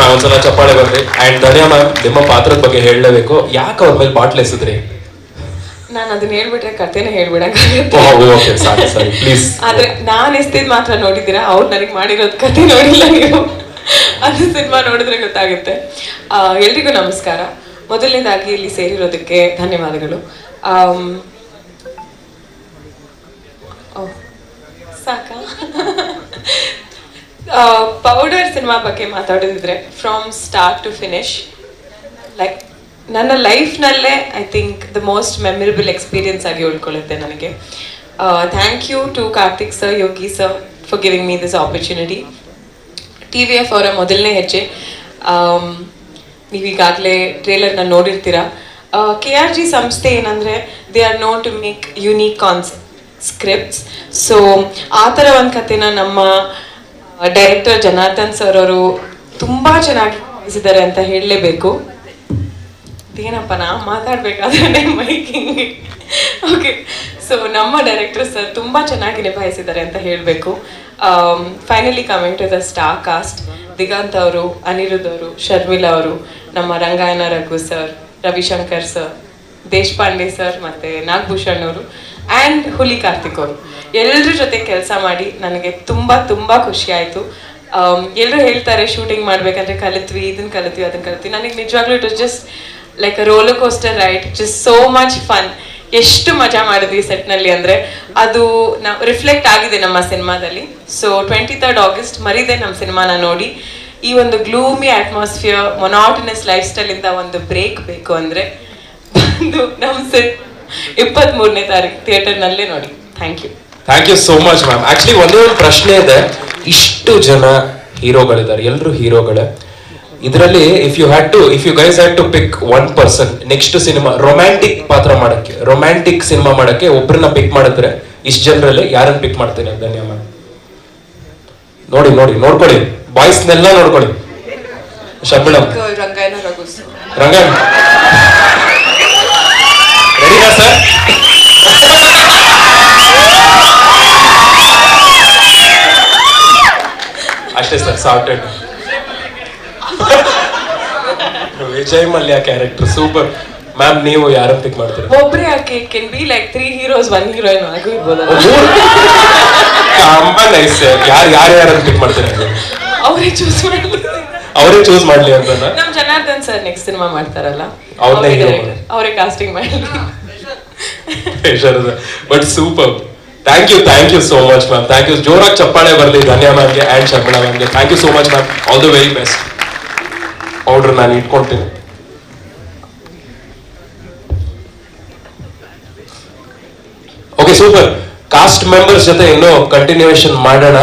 Ma'am ಒಂದ್ಸಲ ಚಪ್ಪಾಳೆ ಬರ್ರಿ. ಅಂಡ್ ಧನ್ಯ ಮ್ಯಾಮ್ ನಿಮ್ಮ ಪಾತ್ರದ ಬಗ್ಗೆ ಹೇಳಲೇಬೇಕು. ಯಾಕೆ ಅವ್ರ ಮೇಲೆ ಬಾಟ್ಲ್ ಎಸೆದ್ರಿ? ನಾನು ಅದನ್ನ ಹೇಳ್ಬಿಟ್ರೆ ಕಥೆನೇ ಹೇಳ್ಬಿಡಕ್ಕೆ ಓಕೆ ಸಾರಿ ಸಾರಿ ಪ್ಲೀಸ್ ಆದ್ರೆ ನಾನ್ ಎಸ್ತಿದ್ ಮಾತ್ರ ನೋಡಿದ್ದೀರಾ? ಅವ್ರು ನನಗೆ ಮಾಡಿರೋದು ಕತೆ ನೋಡಿಲ್ಲ ನೀವು. ಅದು ಸಿನಿಮಾ ನೋಡಿದ್ರೆ ಗೊತ್ತಾಗುತ್ತೆ. ಎಲ್ರಿಗೂ ನಮಸ್ಕಾರ. ಮೊದಲನೇದಾಗಿ ಇಲ್ಲಿ ಸೇರಿರೋದಕ್ಕೆ ಧನ್ಯವಾದಗಳು. ಸಾಕಾ? ಪೌಡರ್ ಸಿನಿಮಾ ಬಗ್ಗೆ ಮಾತಾಡೋದಿದ್ರೆ from start to finish like ನನ್ನ ಲೈಫ್ನಲ್ಲೇ I think the most memorable experience ಆಗಿ ಉಳ್ಕೊಳ್ಳುತ್ತೆ ನನಗೆ. Thank you to Karthik sir Yogi sir for giving me this opportunity T V F ಅವರ ಮೊದಲನೇ ಹೆಜ್ಜೆ. ನೀವೀಗಾಗಲೇ ಟ್ರೇಲರ್ನ ನೋಡಿರ್ತೀರ. ಕೆ ಆರ್ ಜಿ ಸಂಸ್ಥೆ ಏನಂದರೆ they are not to make unique cons scripts so ಆ ಥರ ಒಂದು ಕಥೆನ ನಮ್ಮ ಡೈರೆಕ್ಟರ್ ಜನಾರ್ದನ್ ಸರ್ ಅವರು ತುಂಬ ಚೆನ್ನಾಗಿ ಭಾವಿಸಿದ್ದಾರೆ ಅಂತ ಹೇಳಲೇಬೇಕು. ಏನಪ್ಪ ನಾ ಮಾತಾಡ್ಬೇಕಾದ್ರೆ ಮೈಕಿಂಗ್ ಓಕೆ ಸೊ ನಮ್ಮ ಡೈರೆಕ್ಟರ್ ಸರ್ ತುಂಬ ಚೆನ್ನಾಗಿ ನಿಭಾಯಿಸಿದ್ದಾರೆ ಅಂತ ಹೇಳಬೇಕು. Finally coming to the star cast Diganth ಅವರು, ಅನಿರುದ್ಧ ಅವರು ಶರ್ಮಿಲಾ ಅವರು, ನಮ್ಮ Rangayana Raghu sir Ravishankar sir Deshpande sir ಮತ್ತು ನಾಗಭೂಷಣ್ ಅವರು ಆ್ಯಂಡ್ ಹುಲಿ ಕಾರ್ತಿಕ್ ಅವರು ಎಲ್ಲರ ಜೊತೆ ಕೆಲಸ ಮಾಡಿ ನನಗೆ ತುಂಬ ತುಂಬ ಖುಷಿ ಆಯಿತು. ಎಲ್ಲರೂ ಹೇಳ್ತಾರೆ ಶೂಟಿಂಗ್ ಮಾಡಬೇಕಂದ್ರೆ ಕಲಿತ್ವಿ ಇದನ್ನ ಕಲಿತ್ವಿ ಅದನ್ನು ಕಲಿತ್ವಿ. ನನಗೆ ನಿಜವಾಗ್ಲೂ it was just like roller coaster ride just so much fun ಎಷ್ಟು ಮಜಾ ಮಾಡಿದ್ವಿ ಸೆಟ್ನಲ್ಲಿ ಅಂದರೆ ಅದು ನಾವು ರಿಫ್ಲೆಕ್ಟ್ ಆಗಿದೆ ನಮ್ಮ ಸಿನಿಮಾದಲ್ಲಿ. ಸೊ ಟ್ವೆಂಟಿ ತರ್ಡ್ ಆಗಸ್ಟ್ ಮರಿದೆ ನಮ್ಮ ಸಿನಿಮಾನ ನೋಡಿ. ಈ ಒಂದು ಗ್ಲೂಮಿ ಅಟ್ಮಾಸ್ಫಿಯರ್ ಮೊನಾಟನಸ್ ಲೈಫ್ ಸ್ಟೈಲಿಂದ ಒಂದು ಬ್ರೇಕ್ ಬೇಕು ಅಂದರೆ ಬಂದು ನಮ್ಮ ಸೆಟ್ ಇಪ್ಪತ್ತ್ಮೂರನೇ ತಾರೀಕು ಥಿಯೇಟರ್ನಲ್ಲೇ ನೋಡಿ. Thank you thank you so much ma'am actually ಒಂದೇ ಒಂದು ಪ್ರಶ್ನೆ ಇದೆ. ಇಷ್ಟು ಜನ ಹೀರೋಗಳಿದ್ದಾರೆ. ಎಲ್ಲರೂ ಹೀರೋಗಳೇ. ಇದರಲ್ಲಿ if you had to if you guys had to pick one person next cinema romantic ಪಾತ್ರ ಮಾಡಕ್ಕೆ ರೊಮ್ಯಾಂಟಿಕ್ ಸಿನಿಮಾ ಮಾಡಕ್ಕೆ ಒಬ್ಬರನ್ನ ಪಿಕ್ ಮಾಡಿದ್ರೆ ಇಷ್ಟು ಜನರಲ್ಲಿ ಯಾರನ್ನ ಪಿಕ್ ಮಾಡ್ತೇನೆ ಧನ್ಯ ಮ್ಯಾಮ್ ನೋಡಿ ನೋಡಿ ನೋಡ್ಕೊಳ್ಳಿ. ಬಾಯ್ಸ್ನೆಲ್ಲ ನೋಡ್ಕೊಳ್ಳಿ. ಶಬ್ಬಿಣ ರಂಗಾಯಣ ಅಷ್ಟೇ sir sorted Vijay Mallya character super ma'am ನೀವು ಯಾರನ್ನ ಪಿಕ್ ಮಾಡ್ತೀರಿ? ಒಬ್ರೇ ಯಾಕೆ? Can be like three heroes one heroine ಆಗೂ ಇರ್ಬೋದು ತುಂಬಾ ನೈಸ್ ಯಾರು ಯಾರು ಯಾರನ್ನ ಪಿಕ್ ಮಾಡ್ತೀರಾ ಅವರೇ ಚೂಸ್ ಮಾಡಿ ಅವರೇ ಚೂಸ್ ಮಾಡ್ಲಿ ಅಂತ ನಮ್ಮ ಜನಾರ್ದನ್ ಸರ್ ನೆಕ್ಸ್ಟ್ ಸಿನಿಮಾ ಮಾಡ್ತಾರಲ್ಲ. ಅವರೇ hero ಅವರೇ ಕಾಸ್ಟಿಂಗ್ ಮಾಡಲಿ but super thank you thank you so much ma'am thank you ಜೋರಾಗಿ ಚಪ್ಪಾಳೆ ಬರಲಿ ಧನ್ಯ ಮ್ಯಾಮ್ಗೆ and Sharmila ಮ್ಯಾಮ್ಗೆ thank you so much ma'am all the very best order ನಾನು ಇಟ್ಕೊಳ್ತೀನಿ. ಓಕೆ ಸೂಪರ್ ಕಾಸ್ಟ್ ಮೆಂಬರ್ಸ್ ಜೊತೆ ಇನ್ನೂ ಕಂಟಿನ್ಯೂಯೇಷನ್ ಮಾಡೋಣ.